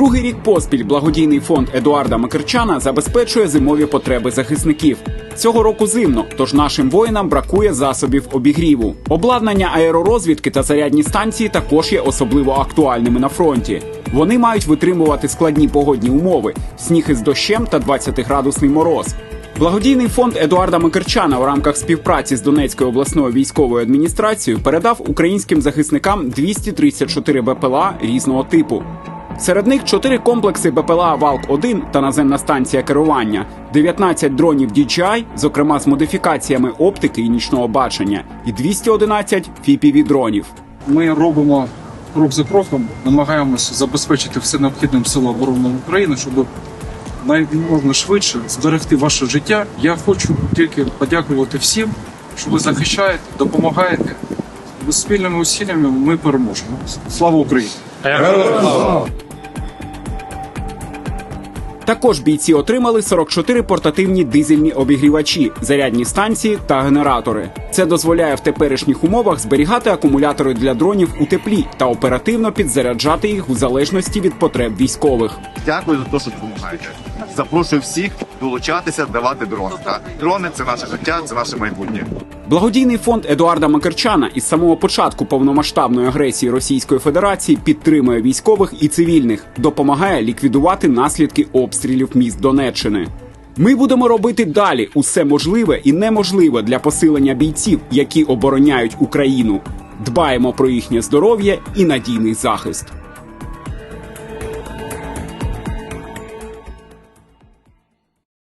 Другий рік поспіль благодійний фонд Едуарда Макерчана забезпечує зимові потреби захисників. Цього року зимно, тож нашим воїнам бракує засобів обігріву. Обладнання аеророзвідки та зарядні станції також є особливо актуальними на фронті. Вони мають витримувати складні погодні умови, сніг із дощем та 20-градусний мороз. Благодійний фонд Едуарда Микерчана у рамках співпраці з Донецькою обласною військовою адміністрацією передав українським захисникам 234 БПЛА різного типу. Серед них 4 комплекси БПЛА Валк-1 та наземна станція керування, 19 дронів DJI, зокрема з модифікаціями оптики і нічного бачення, і 211 fpv дронів. Ми робимо крок за кроком, намагаємося забезпечити все необхідним силам оборони України, щоб найможна швидше зберегти ваше життя. Я хочу тільки подякувати всім, що ви захищаєте, допомагаєте. Спільними усиллями ми переможемо. Слава Україні! Також бійці отримали 44 портативні дизельні обігрівачі, зарядні станції та генератори. Це дозволяє в теперішніх умовах зберігати акумулятори для дронів у теплі та оперативно підзаряджати їх у залежності від потреб військових. Дякую за те, що допомагаєте. Запрошую всіх долучатися, давати дрони. Так, Дрони це наше життя, це наше майбутнє. Благодійний фонд Едуарда Макерчана із самого початку повномасштабної агресії Російської Федерації підтримує військових і цивільних, допомагає ліквідувати наслідки обстрілів міст Донеччини. Ми будемо робити далі усе можливе і неможливе для посилення бійців, які обороняють Україну. Дбаємо про їхнє здоров'я і надійний захист.